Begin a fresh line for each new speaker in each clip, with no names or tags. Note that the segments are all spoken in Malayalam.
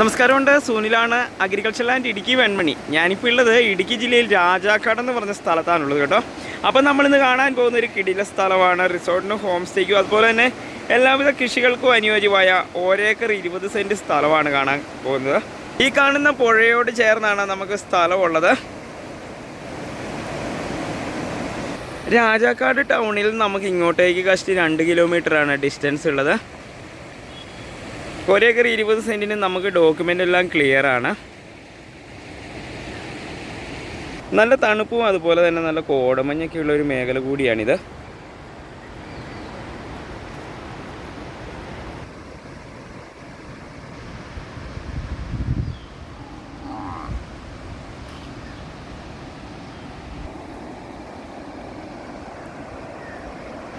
നമസ്കാരമുണ്ട്. സൂനിലാണ് അഗ്രികൾച്ചർ ലാൻഡ് ഇടുക്കി വെൺമണി. ഞാനിപ്പോൾ ഉള്ളത് ഇടുക്കി ജില്ലയിൽ രാജാക്കാട് എന്ന് പറഞ്ഞ സ്ഥലത്താണുള്ളത് കേട്ടോ. അപ്പോൾ നമ്മളിന്ന് കാണാൻ പോകുന്ന ഒരു കിടില സ്ഥലമാണ്. റിസോർട്ടിനും ഹോം സ്റ്റേക്കും അതുപോലെ തന്നെ എല്ലാവിധ കൃഷികൾക്കും അനുയോജ്യമായ ഒരേക്കർ ഇരുപത് സെന്റ് സ്ഥലമാണ് കാണാൻ പോകുന്നത്. ഈ കാണുന്ന പുഴയോട് ചേർന്നാണ് നമുക്ക് സ്ഥലമുള്ളത്. രാജാക്കാട് ടൗണിൽ നമുക്ക് ഇങ്ങോട്ടേക്ക് കഷ്ടി രണ്ട് കിലോമീറ്ററാണ് ഡിസ്റ്റൻസ് ഉള്ളത്. ഒരേക്കർ ഇരുപത് സെന്റിന് നമുക്ക് ഡോക്യുമെന്റ് എല്ലാം ക്ലിയർ ആണ്. നല്ല തണുപ്പും അതുപോലെ തന്നെ നല്ല കോടമഞ്ഞൊക്കെ ഉള്ള ഒരു മേഖല കൂടിയാണിത്.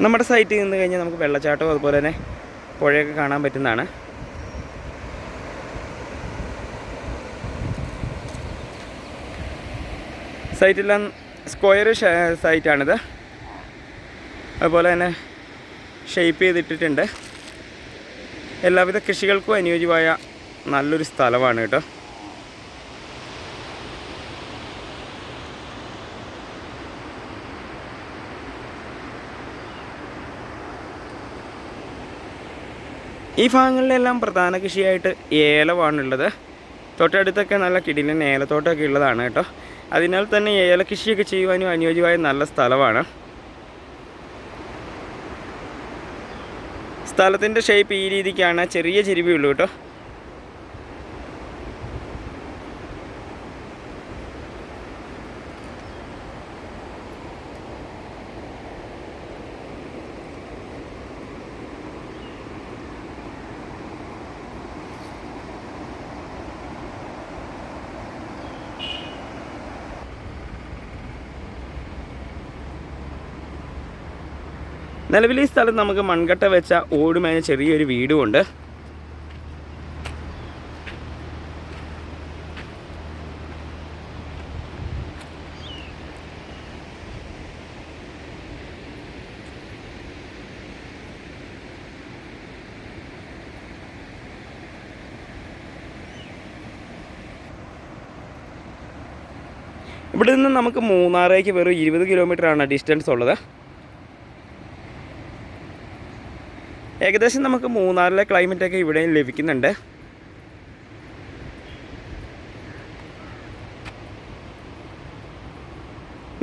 നമ്മുടെ സൈറ്റിൽ നിന്ന് കഴിഞ്ഞാൽ നമുക്ക് വെള്ളച്ചാട്ടവും അതുപോലെ തന്നെ പുഴയൊക്കെ കാണാൻ പറ്റുന്നതാണ്. സൈറ്റെല്ലാം സ്ക്വയർ സൈറ്റാണിത്. അതുപോലെ തന്നെ ഷെയ്പ്പ് ചെയ്തിട്ടിട്ടുണ്ട്. എല്ലാവിധ കൃഷികൾക്കും അനുയോജ്യമായ നല്ലൊരു സ്ഥലമാണ് കേട്ടോ. ഈ ഭാഗങ്ങളിലെല്ലാം പ്രധാന കൃഷിയായിട്ട് ഏലമാണുള്ളത് തൊട്ടടുത്തൊക്കെ നല്ല കിടിലൻ ഏലത്തോട്ടമൊക്കെ ഉള്ളതാണ് കേട്ടോ. അതിനാൽ തന്നെ ഏലകൃഷിയൊക്കെ ചെയ്യുവാനും അനുയോജ്യമായ നല്ല സ്ഥലമാണ്. സ്ഥലത്തിന്റെ ഷേപ്പ് ഈ രീതിക്കാണ്. ചെറിയ ചെരുവേ ഉള്ളൂ കേട്ടോ. നിലവിൽ ഈ സ്ഥലത്ത് നമുക്ക് മൺകട്ട വെച്ച ഓടുമേഞ്ഞ ചെറിയൊരു വീടുമുണ്ട്. ഇവിടെ നിന്ന് നമുക്ക് മൂന്നാറേക്ക് വെറും ഇരുപത് കിലോമീറ്ററാണ് ഡിസ്റ്റൻസ് ഉള്ളത്. ഏകദേശം നമുക്ക് മൂന്നാറിലെ ക്ലൈമറ്റ് ഒക്കെ ഇവിടെയും ലഭിക്കുന്നുണ്ട്.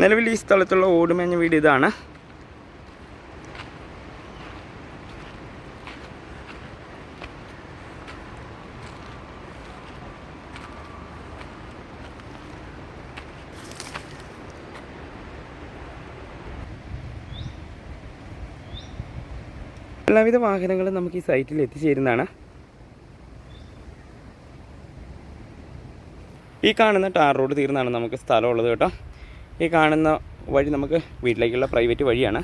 നിലവിൽ ഈ സ്ഥലത്തുള്ള ഓടുമേഞ്ഞ വീട് ഇതാണ്. എല്ലാവിധ വാഹനങ്ങളും നമുക്ക് ഈ സൈറ്റിൽ എത്തിച്ചേരുന്നതാണ്. ഈ കാണുന്ന ടാർ റോഡ് തീർന്നാണ് നമുക്ക് സ്ഥലമുള്ളത് കേട്ടോ. ഈ കാണുന്ന വഴി നമുക്ക് വീട്ടിലേക്കുള്ള പ്രൈവറ്റ് വഴിയാണ്.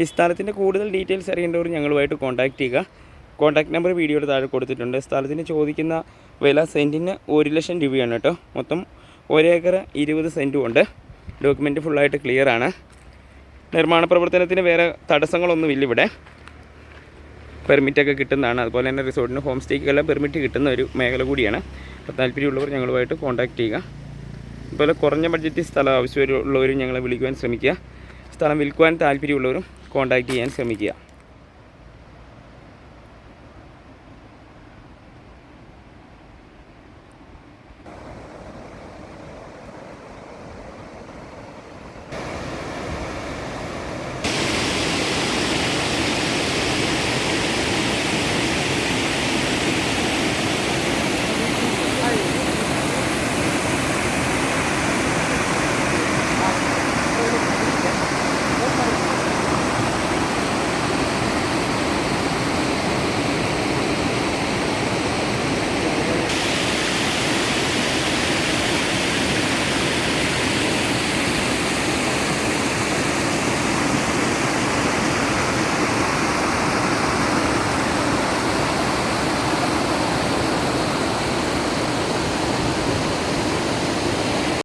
ഈ സ്ഥലത്തിന്റെ കൂടുതൽ ഡീറ്റെയിൽസ് അറിയേണ്ടവർ ഞങ്ങളുമായിട്ട് കോൺടാക്റ്റ് ചെയ്യുക. കോൺടാക്ട് നമ്പർ വീഡിയോയുടെ താഴെ കൊടുത്തിട്ടുണ്ട്. സ്ഥലത്തിന് ചോദിക്കുന്ന വില സെന്റിന് ഒരു ലക്ഷം രൂപയാണ് കേട്ടോ. മൊത്തം ഒരേക്കർ ഇരുപത് സെന്റും ഉണ്ട്. ഡോക്യുമെന്റ് ഫുള്ളായിട്ട് ക്ലിയർ ആണ്. നിർമ്മാണ പ്രവർത്തനത്തിന് വേറെ തടസ്സങ്ങളൊന്നുമില്ല ഇവിടെ. പെർമിറ്റൊക്കെ കിട്ടുന്നതാണ്. അതുപോലെ തന്നെ റിസോർട്ടിന് ഹോം സ്റ്റേക്കെല്ലാം പെർമിറ്റ് കിട്ടുന്ന ഒരു മേഖല കൂടിയാണ്. അപ്പോൾ താല്പര്യമുള്ളവർ ഞങ്ങളുമായിട്ട് കോൺടാക്റ്റ് ചെയ്യുക. അതുപോലെ കുറഞ്ഞ ബഡ്ജറ്റിൽ സ്ഥലം ആവശ്യമുള്ളവരും ഞങ്ങളെ വിളിക്കുവാൻ ശ്രമിക്കുക. സ്ഥലം വിൽക്കുവാൻ താല്പര്യമുള്ളവരും കോൺടാക്റ്റ് ചെയ്യാൻ ശ്രമിക്കുക.